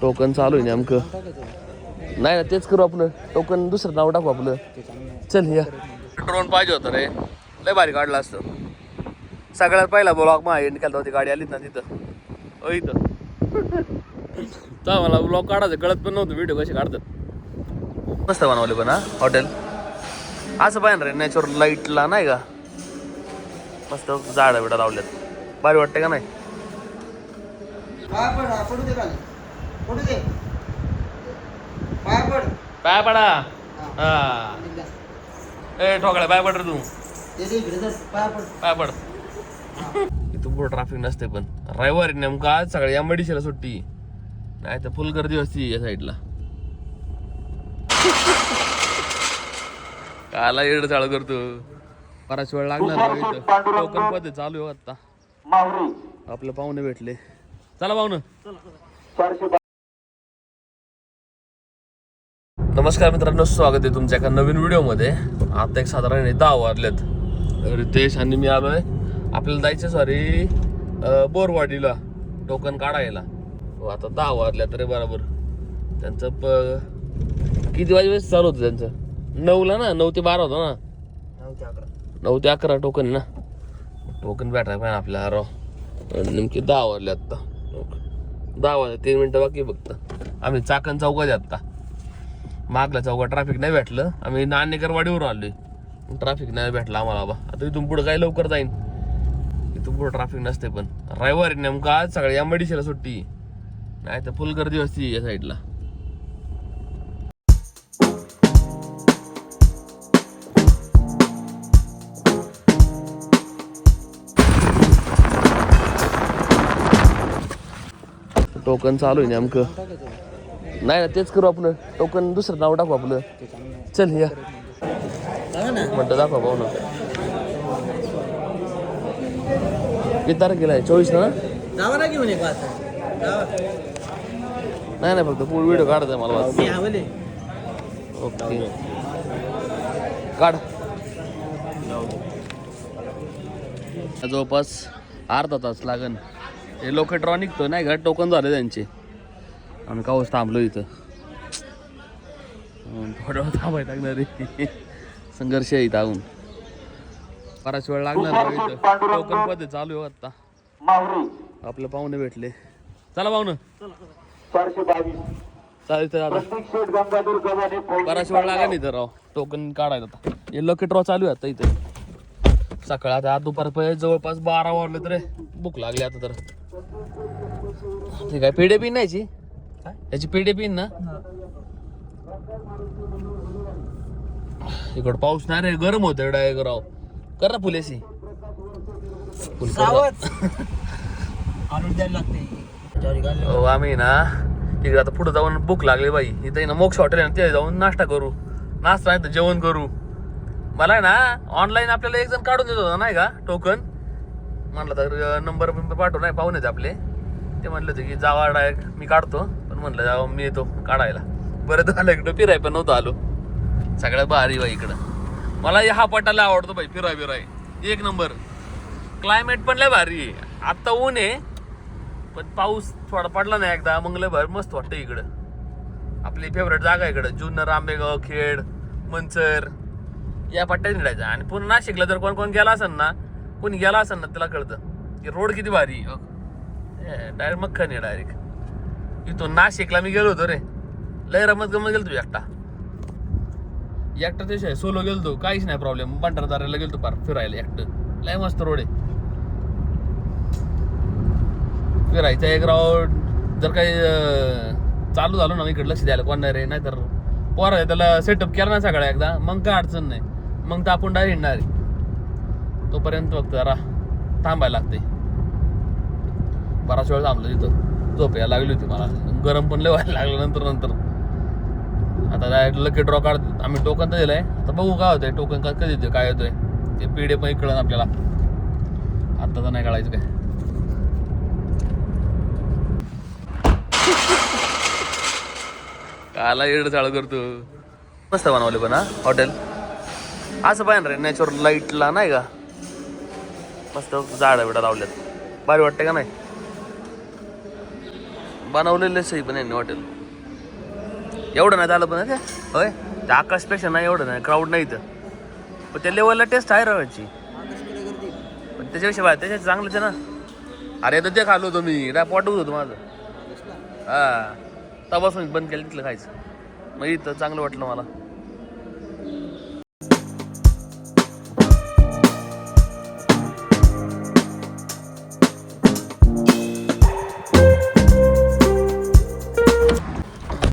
Token चालू आहे नेमकं. नाही ना तेच करू आपलं. टोकन दुसरं नाव टाकू आपलं. चल या. ड्रोन पाहिजे होतं रे. लय भारी काढलं असतं. सगळ्यात पहिला ब्लॉग मा निकाल होती गाडी आलीच ना तिथं. ओ इथं. तर मला ब्लॉग काढायचं कळत पण नव्हतं व्हिडिओ कसे काढतात. मस्त बनवले पण हा हॉटेल असं पाहिजे रे नॅचरल लाईटला नाही का? मस्त झाडं बिडं लावल्यात भारी वाटते का नाही? पड हा, दे? पाय पड. पाय पडा. हा. ए ठोकळा पाय पड रे तू. पाय पड. पाय पड. पुढे ट्रॅफिक नसते पण. रविवारी नेमकं आज सगळ्या एमआयडीसीला सुट्टी. नाही तर फुल गर्दी असती या साईडला काला येड चाळ करतो. बराच वेळ इथं. टोकन पद्धत चालू आहे आता. आपलं पाहुणे भेटले. चला पाहुणं. नमस्कार मित्रांनो स्वागत आहे तुमच्या एका नवीन व्हिडिओमध्ये. आता एक साधारण दहा वाजलेत. रितेश आणि मी आलोय. आपल्याला जायचं सॉरी बोरवाडीला टोकन काढायला. हो आता दहा वाजल्या तरी बरोबर. त्यांचं प किती वाजेपर्यंत चालू होतं त्यांचं? नऊला ना? नऊ ते बारा होतं ना? नऊ ते अकरा. नऊ ते अकरा टोकन ना? टोकन भेटायला पाहिजे आपल्याला राव. आणि नेमके दहा वाजले आत्ता दहा वाजले तीन मिनटं बाकी आहे फक्त. आम्ही चाकण चौकात आहे आत्ता मागला चौका ट्रॅफिक नाही भेटलं. आम्ही नाणेकरवाडीवरून आलोय. ट्रॅफिक नाही भेटलं आम्हाला बाबा आता इथून पुढे काही लवकर जाईन? इथून पुढे ट्रॅफिक नसते पण. रविवारी नेमकं आज सगळ्या एमआयडीसीला सुट्टी. नाही तर फुल गर्दी असती या साईडला. टोकन चालू आहे नेमकं. नाही ना तेच करू आपण. टोकन दुसरं नाव टाकू आपलं. चल या. म्हणतं दाखवा पाहू ना किती तारखेला आहे? चोवीस ना. नाही नाही फक्त पूर्ण व्हिडिओ काढायचा आहे मला वाटतं. ओके. काढ. जवळपास अर्धा तास लागन. हे लोक ड्रॉ निघतो नाही का? टोकन झाले त्यांचे. आम्ही काऊच थांबलो इथं? थोडं थांबाय लागणार संघर्ष आहे इथं अजून. बराच वेळ लागणार इथं. टोकन पद्धत चालू आहे आता. आपलं पाहुणे भेटले. चला पाहुणं. चालेल आता बराच वेळ लागेल नाही तर राव. टोकन काढायला आता. हे लकी ड्रॉ चालू आहे आता इथे. सकाळ आता दुपारपर्यंत जवळपास बारा वाजले तर भूक लागली आता तर. ठीक आहे पेढे बी नाहीची याची पेढे पिन ना? इकडं पाऊस नाही रे गरम होतं डायरेक्ट राव. कर ना फुलेसी हो आम्ही ना इकडे आता पुढे जाऊन भूक लागली बाई. इथे ना मोक्ष हॉटेल आहे ना ते जाऊन नाश्ता करू. नाश्ता नाही तर जेवण करू. मला आहे ना ऑनलाईन आपल्याला एक जण काढून देत होता नाही का? टोकन म्हणलं तर नंबर बिंबर पाठव नाही पाहून येते आपले. ते म्हणलं होतं की जावा डायरेक्ट मी काढतो. पण म्हणलं जावा मी येतो काढायला. बरं झालं इकडं फिराय पण नव्हतं आलो. सगळ्यात भारी बाई इकडं. मला हा पटाला आवडतो बाई फिराय फिराय एक नंबर. क्लायमेट पण लय भारी आहे. आत्ता ऊन आहे पण पाऊस थोडा पडला नाही एकदा मग लय भारी मस्त वाटतं इकडं. आपली फेवरेट जागा आहे इकडं. जुन्नर आंबेगाव खेड मंचर. या पट्ट्यात निघायचं. आणि पुन्हा नाशिकला जर कोण कोण गेला असेल ना कोणी गेला असेल ना त्याला कळतं की रोड किती भारी हो. डायरेक्ट मख्खा आहे डायरेक्ट इथून नाशिकला मी गेलो होतो रे. लय रमत गमत गेलो तू एकटा. एकटा ते सोलो गेलो गेलतो. काहीच नाही प्रॉब्लेम भंडारदाराला गेलतो पार फिरायला एकटं. लय मस्त रोड आहे. फिरायचं एक राऊंड जर काही चालू झालो ना इकडे लक्ष द्यायला कोण नाही रे नाहीतर पोर आहे त्याला सेटअप केला ना सगळा एकदा. मग काय अडचण नाही. मग तर आपण डायरेक्ट येणार आहे. तोपर्यंत फक्त जरा थांबायला लागते बराच वेळ थांबलो तिथं. झोप यायला लागली होती मला. गरम पण लय व्हायला लागलं नंतर नंतर. आता डायरेक्ट लकी ड्रॉ काढ आम्ही टोकन तर दिलंय. आता बघू काय होतंय. टोकन का कधी येतोय काय येतोय ते पिढे पण कळन आपल्याला. आता तर नाही काढायचं काय. काला येड चालू करतो. मस्त बनवले पण हा? हॉटेल असं पाहिजे रे नॅचरल लाईटला नाही का? मस्त झाडं बिडं लावल्यात भारी वाटते का नाही? बनवलेले सही पण यांनी हॉटेल एवढं नाही झालं पण ते. होय? ते आकाशपेक्षा नाही एवढं नाही. क्राऊड नाही इथं. पण त्या लेवलला टेस्ट आहे रव्याची पण त्याच्याविषयी बाहेर त्याच्या चांगलंच आहे ना. अरे तर ते खालो होतो मी. काय पोट होतो माझं. हां. तपासून बंद केलं तिथलं खायचं. मग इथं चांगलं वाटलं मला.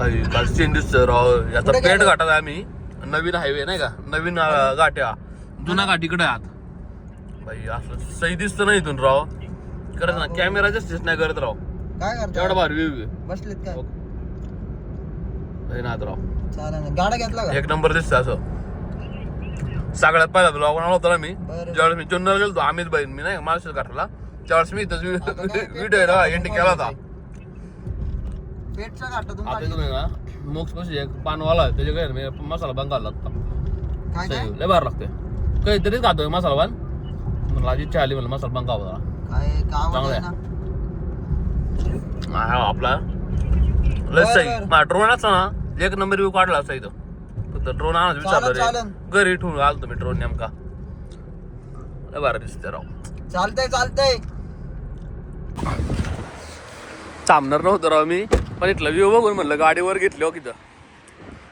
भाई, काल चेंडूच राव याचा पेट? घाटात आम्ही. नवीन हायवे नाही का? नवीन घाट्या. जुना घाटीकडे आहात भाई असं सही दिसतं ना इथून राव. करत ना कॅमेरा जास्तीच नाही करत राव. काय एवढा भारी बसलेत काय नाथ राव. गाडा घेतला एक नंबर दिसतं असं. सगळ्यात पहिला ब्लॉग बनवला होता ना मी. ज्यावेळेस मी चुन्नर गेलो अमित बहीण मी नाही माणूस काढला त्यावेळेस मी इथंच व्हिडिओ एंड केला होता. पेटचा घाटातून आता काढली. इथून आहे ना मोक्ष कशी एक पानवाला आहे त्याच्या मी मसाला बंद घालला होता काय काय? लय बार लागते. काहीतरीच खातोय मसाला बन मला आज इच्छा आली मला मसाला बंद खावा जरा. काय चांगलं आहे. ना? हा आपला. लय बरं. माझा ड्रोन असता ना एक नंबर व्ह्यू काढला असता इथं फक्त ड्रोन आणायचं चालन, विचारलं चालन. रे घरी ठेवून आलतो मी ड्रोन नेमका. लय बरं दिसते राव. चालतंय चालतंय. थांबणार नव्हतं राव मी. पण इथलं व्ह्यू बघून म्हणलं गाडीवर घेतलं हो तिथं.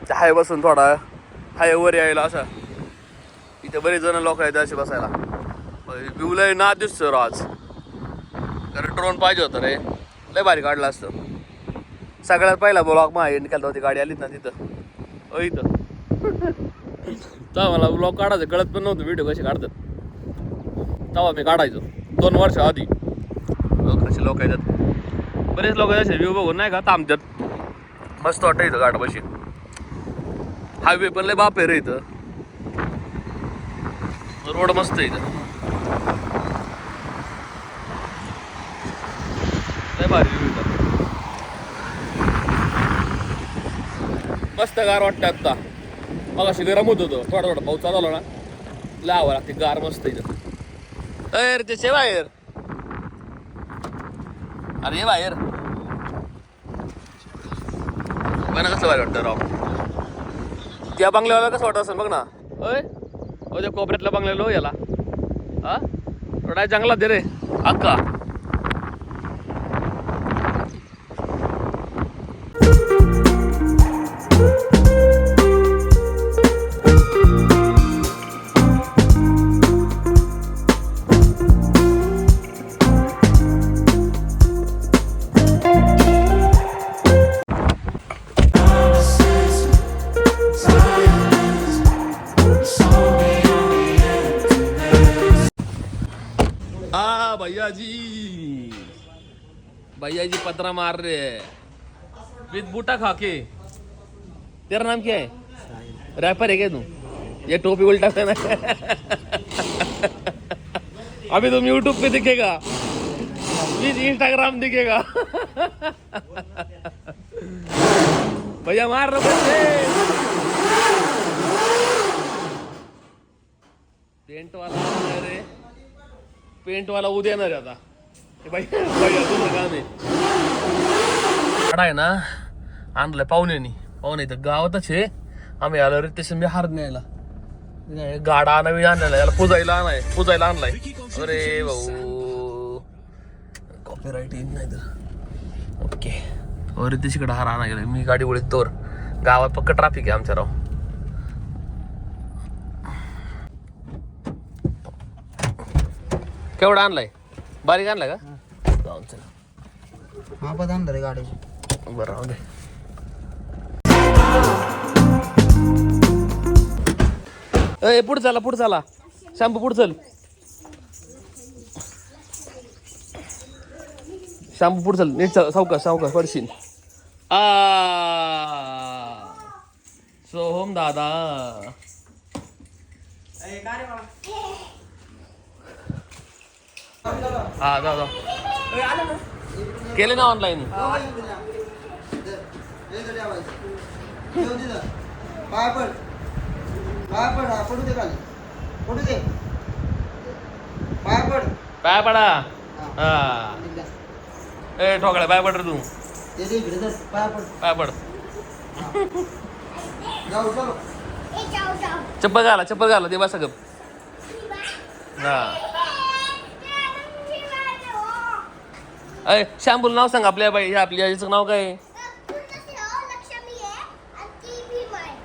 त्या हाय बसून थोडा हायवर यायला असा. इथे बरेच जण लोक आहेत असे बसायला. व्ह्यूला ना दिसतो आज. कारण ड्रोन पाहिजे होतं रे. लय भारी काढलं असतं. सगळ्यात पहिला ब्लॉग मा एंड होती गाडी आलीत ना तिथं. अ इथं. तेव्हा मला ब्लॉग काढायचं कळत पण नव्हतं व्हिडिओ कसे काढतात. तेव्हा मी काढायचो. दोन वर्ष आधी. लोक कसे लोक येतात बरेच लोक असे व्ह्यू बघून नाही का थांबतात मस्त वाटतं इथं घाटापाशी हायवे पण लय बाप आहे रे इथं. रोड मस्त आहे इथं. लय भारी इथं. मस्त गार वाटतं आता मग अशी गरम होत होतं. थोडा थोडा पाऊस चालू ना. लावा लागते गार मस्त इथं. अरे ते बाहेर अरे बाहेर. बघ ना कसं वाईट वाटतं राव? त्या बंगल्यावाला कसं वाटत असेल बघ ना. अय अ त्या कोपऱ्यातला बंगल्यालो हो याला. हा? थोडा जंगलात दे रे. अक्का. भैया जी। भैया जी पतरा मार रहे हैं। विद बूटा खा के। तेरा नाम क्या है? रैपर है क्या तू? ये टोपी उल्टा पहना अभी तुम यूट्यूब पे दिखेगा। प्लीज़ इंस्टाग्राम दिखेगा। भैया मार रहे बच्चे। पेंट वाला आहे पेंटवाला उद्या येणार आहे आता. हे बाई तुझं काम आहे. आहे ना आणलं पाहुण्यानी. पाहुणे तर गावातच आहे. आम्ही आलो मी हारत न्यायला. नाही, गाडा नवीन आणलेला याला पुजायला आणाय पुजायला आणलाय. अरे भाऊ. कॉपीराईट येत नाही तर. ओके अरे रितेशकडे हार आणा गेला मी गाडी ओळख तोर गावात पक्क ट्राफिक आहे आमच्या राव. केवढा आणलाय? बारीक आणलाय का? जाऊन चला हा पण आणलं रे गाडीची बरं राहू दे. ए पुढे चला पुढे चला. शॅम्पू पुढे चल. शॅम्पू पुढे चल. नीट चल सावकाश सावकाश पडशील. आ. सोहम दादा. हा जा जा केले ना ऑनलाईन पाय पड. पाय पड हा. पडू दे खाली पडू दे पाय पड पाय पडा हा. ए ठोकळ्या पाय पड रे तू. ते दे पड. पड जाऊ चलो चप्पल घाला चप्पल घाला ते बसा गप. हा. अय शॅम्पूल नाव सांग आपल्या बाई आपल्या याचं नाव काय? आहे?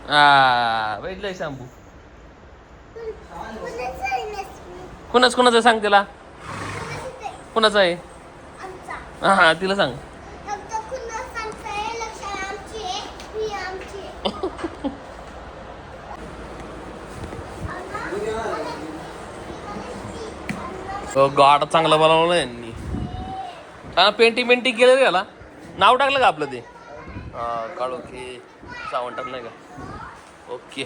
हा बैठलंय शॅम्पू कुणाच कुणाचं सांग तिला? कुणाचं आहे? हा हा तिला सांग. गाड चांगला बनवलं यांनी. हा पेंटिंग पेंटिंग केलं रे याला. नाव टाकलं का आपलं ते? हा काढू की सावण टाकलं का? ओके.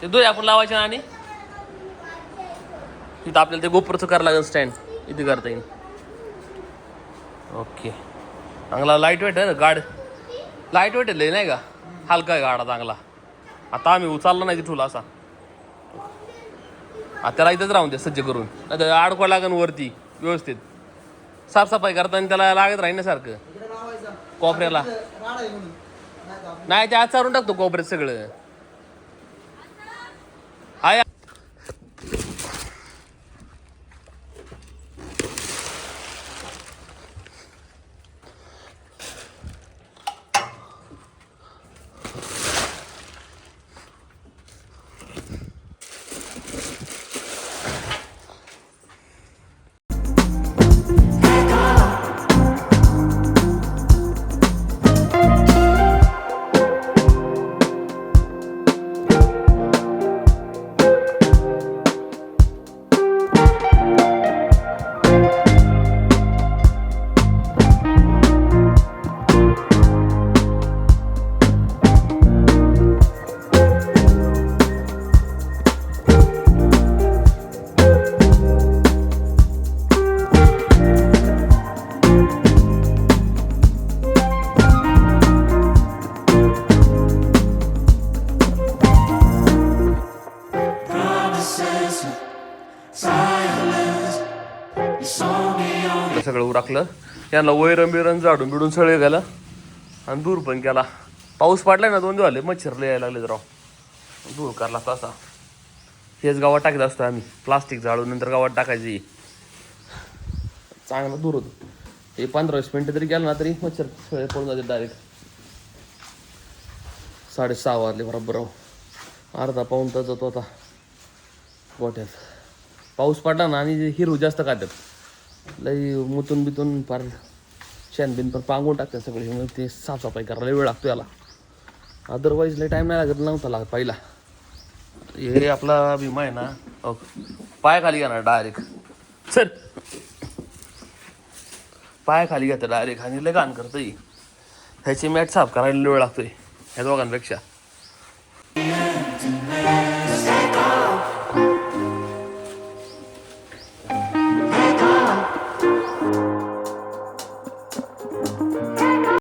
ते दोय आपण लावायचे ना आणि? तिथं आपल्याला ते गोपुरचं करावं लागेल स्टँड इथे करता येईल. ओके. चांगला लाइट वेट आहे ना गाड लाइट वेट आहे नाही का? हलका आहे गाडा चांगला. आता आम्ही उचलला नाही तिथून असा. आता त्याला इथंच राहून दे सज्ज करून. नाही तर अडकवा लागन वरती व्यवस्थित. साफसफाई करताना त्याला लागत राहण्यासारखं इकडे लावायचा. कोपऱ्याला. नाही ते आज चारून टाकतो कोपऱ्यात सगळं. टाकलं. आपलं यांना वैरण बिरण झाडून बिडून सगळे गेलं आणि दूर पण केला. पाऊस पडला ना दोन दिवस झाले मच्छर लय यायला लागले राव. दूर करला तसा हेच गावात टाकत असतो आम्ही. प्लास्टिक जाळून नंतर गावात टाकायची. चांगलं दूर होतो. हे पंधरा वीस मिनटं तरी गेलं ना तरी मच्छर सगळे पडून जाते डायरेक्ट साडेसहा वाजले बरोबर राव. अर्धा पाऊन तास जातो आता. गोठ्यात. पाऊस पडला ना आणि हिरू जास्त खात्यात. लई मुतून बितून फार शेण बिन पण पांगून टाकतात सगळे. मग ते साफसफाई करायला वेळ लागतो याला. अदरवाईज लई टाईम नाही लागत नव्हता लागत पहिला. हे आपला भीमा आहे ना पाय खाली घ्या ना डायरेक्ट सर. पाय खाली घेतं डायरेक्ट आणि लय घाण करतं ह्याची मॅट साफ करायला वेळ लागतोय. ह्या दोघांपेक्षा.